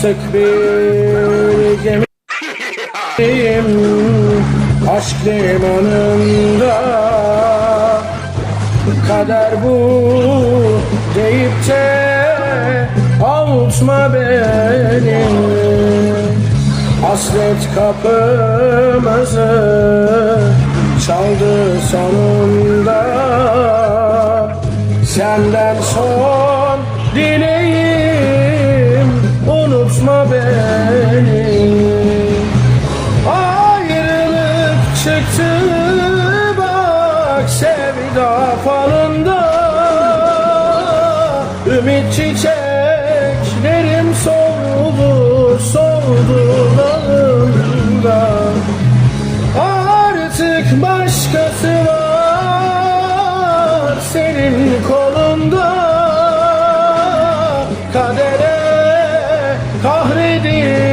Artık bir gemiyim Aşk limanında. Kader bu deyip de Avutma beni. Hasret kapımızı Çaldı sonunda. Senden son çıktı bak sevda falında. Ümit çiçeklerim soldu soldu dalında. Artık başkası var senin kolunda. Kadere kahredin.